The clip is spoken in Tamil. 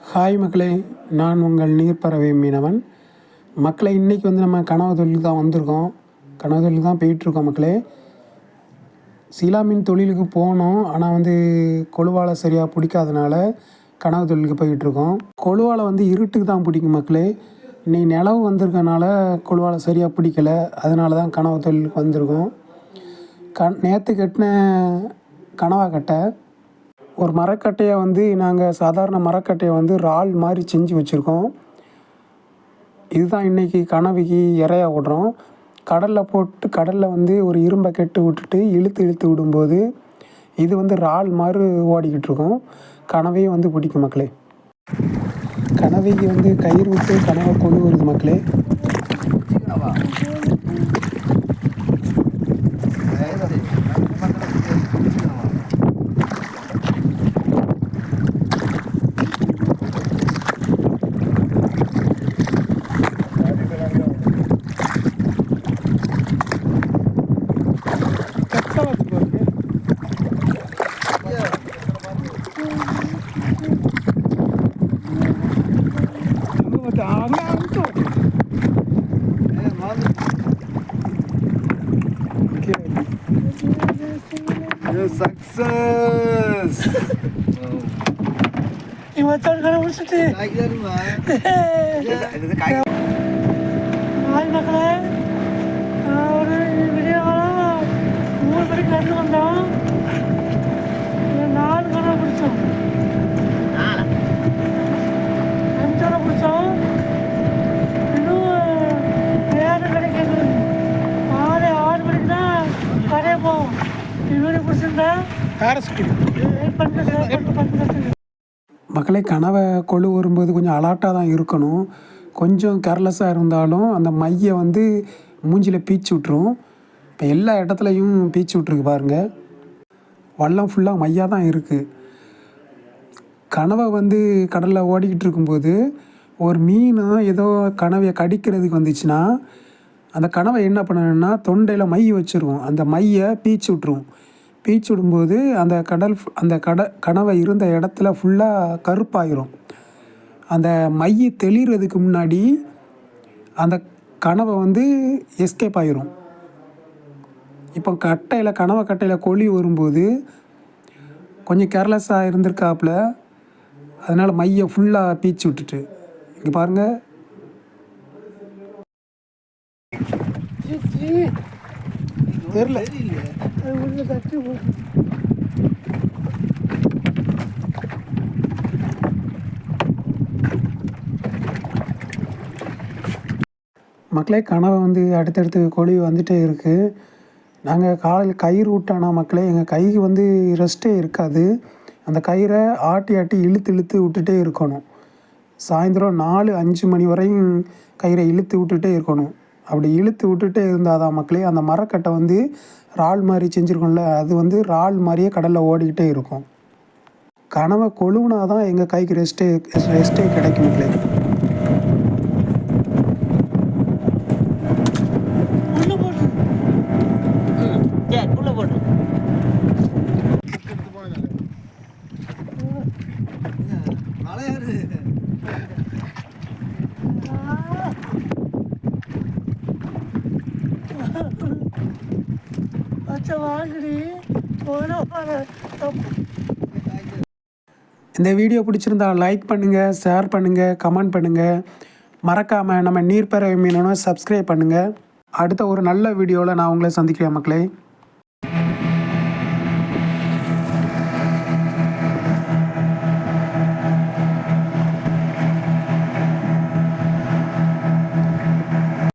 ஹாய் மக்களே நான் உங்கள் நீர்ப்பறவை மீனவன். மக்களை இன்றைக்கி வந்து நம்ம கனவு தொழில் தான் வந்திருக்கோம். கனவு தொழில் தான் போயிட்டுருக்கோம் மக்களே. சீலா மீன் தொழிலுக்கு போனோம். ஆனால் வந்து கொழுவாலை சரியாக பிடிக்காதனால கனவு தொழிலுக்கு போயிட்டுருக்கோம். கொழுவாலை வந்து இருட்டுக்கு தான் பிடிக்கும் மக்களே. இன்றைக்கி நிலவு வந்திருக்கனால கொழுவாலை சரியாக பிடிக்கல. அதனால தான் கனவு தொழிலுக்கு வந்திருக்கோம். கண் நேற்று கட்டின கனவா கட்டை. ஒரு மரக்கட்டையை வந்து நாங்கள் சாதாரண மரக்கட்டையை வந்து இறால் மாதிரி செஞ்சு வச்சுருக்கோம். இதுதான் இன்றைக்கி கனவிக்கு இறையா விடுறோம் கடலில் போட்டு கடலில் வந்து ஒரு இரும்பை கெட்டு விட்டுட்டு இழுத்து இழுத்து விடும்போது இது வந்து இறால் மாதிரி ஓடிக்கிட்டு இருக்கோம். கனவையும் வந்து பிடிக்கும் மக்களே. கனவைக்கு வந்து கயிறு விட்டு கனவை கொண்டு வருது மக்களே. সাকসেস ইমা চল করে বসে ঠিক আছে মা மக்களே கனவை கொழு வரும்போது கொஞ்சம் அலாட்டாக தான் இருக்கணும். கொஞ்சம் கேர்லெஸ்ஸாக இருந்தாலும் அந்த மையை வந்து மூஞ்சியில் பீச்சு விட்ரும் இப்போ எல்லா இடத்துலையும் பீச்சு விட்ருக்கு பாருங்கள் வல்லம் ஃபுல்லாக மையாக தான் இருக்குது கனவை வந்து கடலில் ஓடிக்கிட்டு இருக்கும்போது ஒரு மீன் ஏதோ கனவையை கடிக்கிறதுக்கு வந்துச்சுன்னா அந்த கனவை என்ன பண்ணணும்னா தொண்டையில் மை வச்சுருவோம் அந்த மையை பீச்சு விட்ருவோம் பீச் விடும்போது அந்த கடல் அந்த கட கனவை இருந்த இடத்துல ஃபுல்லாக கருப்பாயிரும். அந்த மைய தெளிகிறதுக்கு முன்னாடி அந்த கனவை வந்து எஸ்கேப் ஆயிரும். இப்போ கட்டையில் கனவை கட்டையில் கொழி வரும்போது கொஞ்சம் கேர்லெஸ்ஸாக இருந்திருக்காப்புல. அதனால் மையை ஃபுல்லாக பீச்சு விட்டுட்டு. இங்கே பாருங்கள் தெரில உள்ள மக்களே கனவை வந்து அடுத்தடுத்து கொழி வந்துகிட்டே இருக்குது நாங்கள் காலையில் கயிறு விட்டானா மக்களே எங்கள் கைக்கு வந்து ரெஸ்ட்டே இருக்காது. அந்த கயிறை ஆட்டி ஆட்டி இழுத்து இழுத்து விட்டுட்டே இருக்கணும். சாயந்தரம் நாலு அஞ்சு மணி வரையும் கயிறை இழுத்து விட்டுட்டே இருக்கணும். அப்படி இழுத்து விட்டுட்டே இருந்தால் தான் மக்களே அந்த மரக்கட்டை வந்து இறால் மாதிரி செஞ்சுருக்கோம்ல அது வந்து இறால் மாதிரியே கடலில் ஓடிக்கிட்டே இருக்கும். கனவை கொழுவுனா தான் எங்கள் கைக்கு ரெஸ்ட்டே ரெஸ்ட்டே கிடைக்கும் மக்களே உள்ள போட்டு சரி உள்ள போட்டு வாங்கடி. போன இந்த வீடியோ பிடிச்சிருந்தா லைக் பண்ணுங்கள் ஷேர் பண்ணுங்கள் கமெண்ட் பண்ணுங்கள் மறக்காமல் நம்ம நீர்ப்பறவை மீனணும் சப்ஸ்கிரைப் பண்ணுங்கள் அடுத்த ஒரு நல்ல வீடியோவில் நான் உங்களை சந்திக்கிறேன் மக்களே.